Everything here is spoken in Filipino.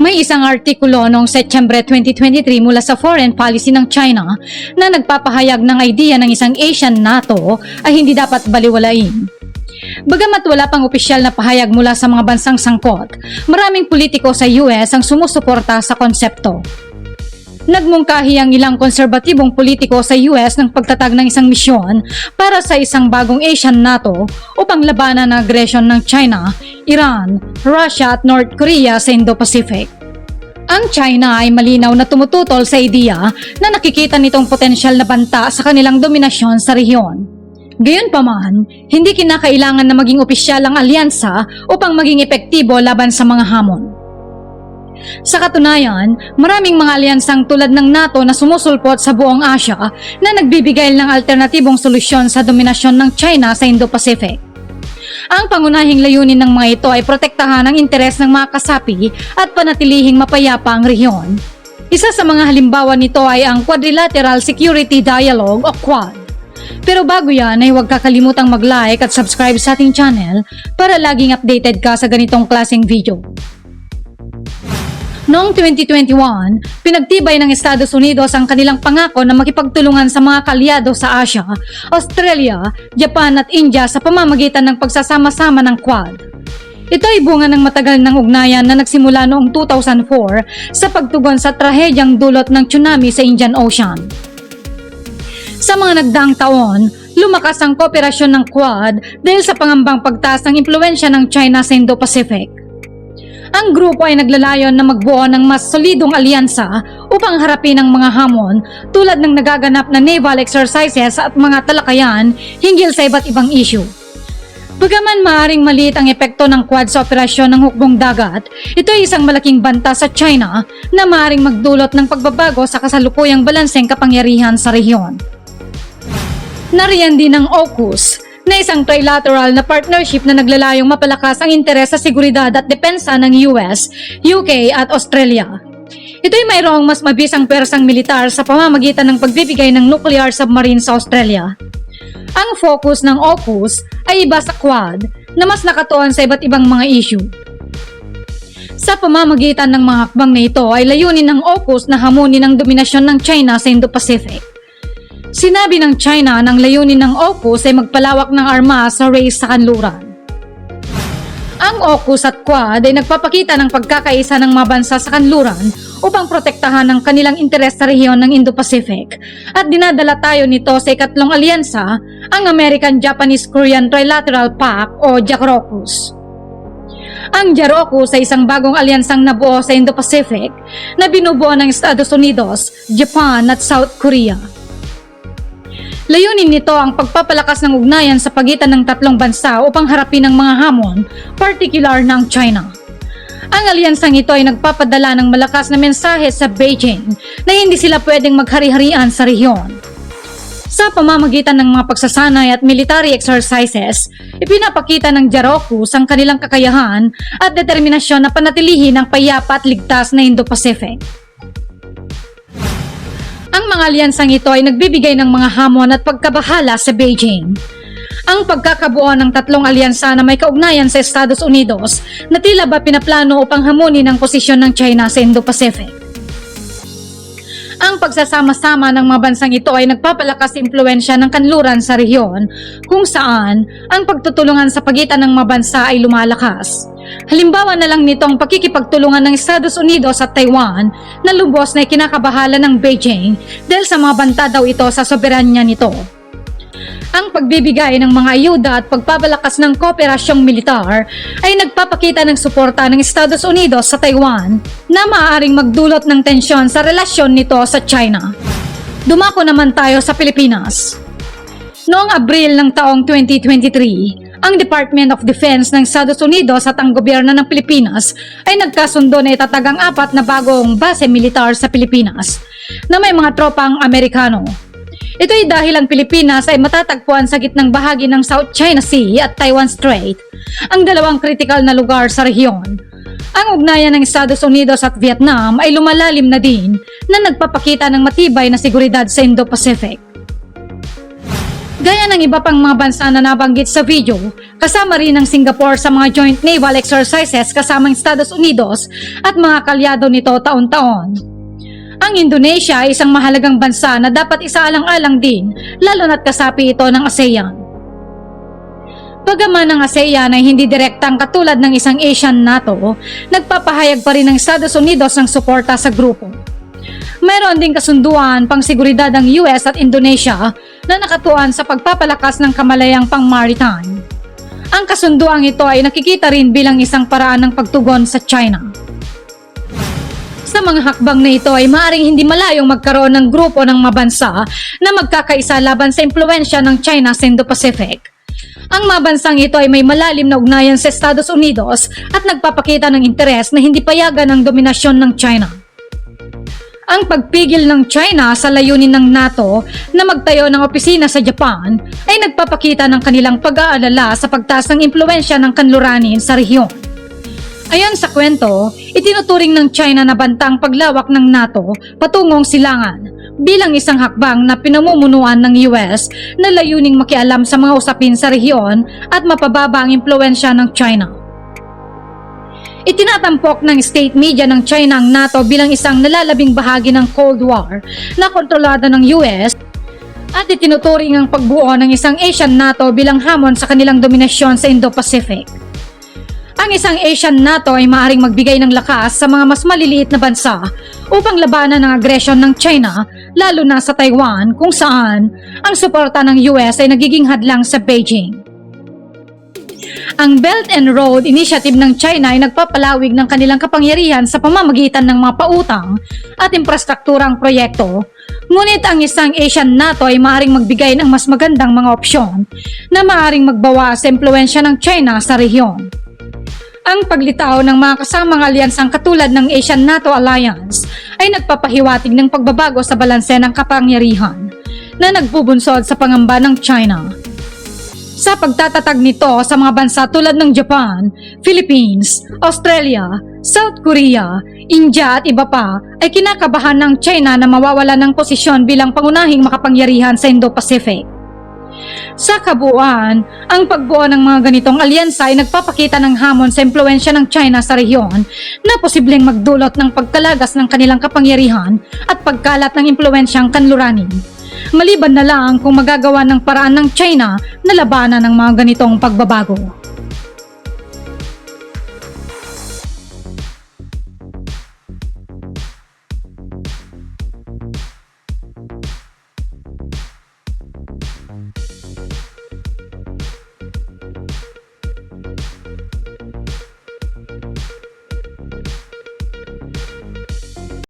May isang artikulo noong Setyembre 2023 mula sa Foreign Policy ng China na nagpapahayag ng idea ng isang Asian NATO ay hindi dapat baliwalain. Bagamat wala pang opisyal na pahayag mula sa mga bansang sangkot, maraming politiko sa US ang sumusuporta sa konsepto. Nagmungkahi ang ilang konserbatibong politiko sa US ng pagtatag ng isang misyon para sa isang bagong Asian NATO upang labanan ang agresyon ng China, Iran, Russia at North Korea sa Indo-Pacific. Ang China ay malinaw na tumututol sa ideya na nakikita nitong potensyal na banta sa kanilang dominasyon sa rehiyon. Gayunpaman, hindi kinakailangan na maging opisyal ang alyansa upang maging epektibo laban sa mga hamon. Sa katunayan, maraming mga alyansang tulad ng NATO na sumusulpot sa buong Asya na nagbibigay ng alternatibong solusyon sa dominasyon ng China sa Indo-Pacific. Ang pangunahing layunin ng mga ito ay protektahan ang interes ng mga kasapi at panatilihing mapayapa ang rehiyon. Isa sa mga halimbawa nito ay ang Quadrilateral Security Dialogue o Quad. Pero bago yan ay huwag kakalimutang mag-like at subscribe sa ating channel para laging updated ka sa ganitong klaseng video. Noong 2021, pinagtibay ng Estados Unidos ang kanilang pangako na makipagtulungan sa mga kalyado sa Asia, Australia, Japan at India sa pamamagitan ng pagsasama-sama ng Quad. Ito ay bunga ng matagal ng ugnayan na nagsimula noong 2004 sa pagtugon sa trahedyang dulot ng tsunami sa Indian Ocean. Sa mga nagdaang taon, lumakas ang kooperasyon ng Quad dahil sa pangambang pagtaas ng impluensya ng China sa Indo-Pacific. Ang grupo ay naglalayon na magbuo ng mas solidong alyansa upang harapin ang mga hamon tulad ng nagaganap na naval exercises at mga talakayan hinggil sa iba't ibang issue. Bagaman maaring maliit ang epekto ng Quad sa operasyon ng hukbong dagat, ito ay isang malaking banta sa China na maaring magdulot ng pagbabago sa kasalukuyang balanseng kapangyarihan sa rehiyon. Nariyan din ang AUKUS na isang trilateral na partnership na naglalayong mapalakas ang interes sa seguridad at depensa ng US, UK at Australia. Ito ay mayroong mas mabisang persang militar sa pamamagitan ng pagbibigay ng nuclear submarine sa Australia. Ang focus ng AUKUS ay iba sa Quad na mas nakatuon sa iba't ibang mga issue. Sa pamamagitan ng mga hakbang na ito ay layunin ng AUKUS na hamunin ang dominasyon ng China sa Indo-Pacific. Sinabi ng China ng layunin ng AUKUS ay magpalawak ng armas sa race sa kanluran. Ang AUKUS at Quad ay nagpapakita ng pagkakaisa ng mga bansa sa kanluran upang protektahan ang kanilang interes sa rehiyon ng Indo-Pacific at dinadala tayo nito sa ikatlong alyansa, ang American-Japanese-Korean Trilateral Pact o JACROCUS. Ang JAROCUS ay isang bagong alyansang nabuo sa Indo-Pacific na binubuo ng Estados Unidos, Japan at South Korea. Layunin nito ang pagpapalakas ng ugnayan sa pagitan ng tatlong bansa upang harapin ang mga hamon, particular ng China. Ang alyansang ito ay nagpapadala ng malakas na mensahe sa Beijing na hindi sila pwedeng maghari-harian sa rehiyon. Sa pamamagitan ng mga pagsasanay at military exercises, ipinapakita ng Jarocus ang kanilang kakayahan at determinasyon na panatilihin ang payapa at ligtas na Indo-Pacific. Mga alyansang ito ay nagbibigay ng mga hamon at pagkabahala sa Beijing. Ang pagkakabuo ng tatlong alyansa na may kaugnayan sa Estados Unidos na tila ba pinaplano upang hamunin ang posisyon ng China sa Indo-Pacific. Ang pagsasama-sama ng mga bansang ito ay nagpapalakas impluensya ng kanluran sa rehiyon kung saan ang pagtutulungan sa pagitan ng mga bansa ay lumalakas. Halimbawa na lang nito ang pakikipagtulungan ng Estados Unidos at Taiwan na lubos na ikinakabahala ng Beijing dahil sa mga banta daw ito sa soberanya nito. Ang pagbibigay ng mga ayuda at pagpapalakas ng kooperasyong militar ay nagpapakita ng suporta ng Estados Unidos sa Taiwan na maaaring magdulot ng tensyon sa relasyon nito sa China. Dumako naman tayo sa Pilipinas. Noong Abril ng taong 2023, ang Department of Defense ng Estados Unidos at ang gobyerno ng Pilipinas ay nagkasundo na itatag ang apat na bagong base militar sa Pilipinas na may mga tropang Amerikano. Ito ay dahil ang Pilipinas ay matatagpuan sa gitnang bahagi ng South China Sea at Taiwan Strait, ang dalawang critical na lugar sa rehiyon. Ang ugnayan ng Estados Unidos at Vietnam ay lumalalim na din na nagpapakita ng matibay na seguridad sa Indo-Pacific. Gaya ng iba pang mga bansa na nabanggit sa video, kasama rin ang Singapore sa mga joint naval exercises kasamang Estados Unidos at mga kalyado nito taon-taon. Ang Indonesia ay isang mahalagang bansa na dapat isaalang-alang din lalo na't kasapi ito ng ASEAN. Bagaman ang ASEAN ay hindi direktang katulad ng isang Asian NATO, nagpapahayag pa rin ng Estados Unidos ng suporta sa grupo. Mayroon ding kasunduan pang seguridad ang US at Indonesia na nakatuan sa pagpapalakas ng kamalayang pang-maritime. Ang kasunduang ito ay nakikita rin bilang isang paraan ng pagtugon sa China. Sa mga hakbang na ito ay maaring hindi malayong magkaroon ng grupo ng mga bansa na magkakaisa laban sa impluensya ng China sa Indo-Pacific. Ang mga bansang ito ay may malalim na ugnayan sa Estados Unidos at nagpapakita ng interes na hindi payagan ang dominasyon ng China. Ang pagpigil ng China sa layunin ng NATO na magtayo ng opisina sa Japan ay nagpapakita ng kanilang pag-aalala sa pagtaas ng impluensya ng kanluranin sa rehiyon. Ayon sa kwento, itinuturing ng China na bantang paglawak ng NATO patungong silangan bilang isang hakbang na pinamumunuan ng US na layuning makialam sa mga usapin sa rehiyon at mapababa ang impluensya ng China. Itinatampok ng state media ng China ang NATO bilang isang nalalabing bahagi ng Cold War na kontrolado ng US at itinuturing ang pagbuo ng isang Asian NATO bilang hamon sa kanilang dominasyon sa Indo-Pacific. Ang isang Asian NATO ay maaaring magbigay ng lakas sa mga mas maliliit na bansa upang labanan ang agresyon ng China, lalo na sa Taiwan kung saan ang suporta ng US ay nagiging hadlang sa Beijing. Ang Belt and Road Initiative ng China ay nagpapalawig ng kanilang kapangyarihan sa pamamagitan ng mga pautang at infrastrukturang proyekto. Ngunit ang isang Asian NATO ay maaaring magbigay ng mas magandang mga opsyon na maaaring magbawa sa impluensya ng China sa rehiyon. Ang paglitaw ng mga kasamang alyansang katulad ng Asian NATO Alliance ay nagpapahiwatig ng pagbabago sa balanse ng kapangyarihan na nagbubunsod sa pangamba ng China. Sa pagtatatag nito sa mga bansa tulad ng Japan, Philippines, Australia, South Korea, India at iba pa ay kinakabahan ng China na mawawala ng posisyon bilang pangunahing makapangyarihan sa Indo-Pacific. Sa kabuuan, ang pagbuo ng mga ganitong alyansa ay nagpapakita ng hamon sa impluensya ng China sa rehiyon na posibleng magdulot ng pagkalagas ng kanilang kapangyarihan at pagkalat ng impluensyang kanluranin. Maliban na lang kung magagawa ng paraan ng China na labanan ng mga ganitong pagbabago.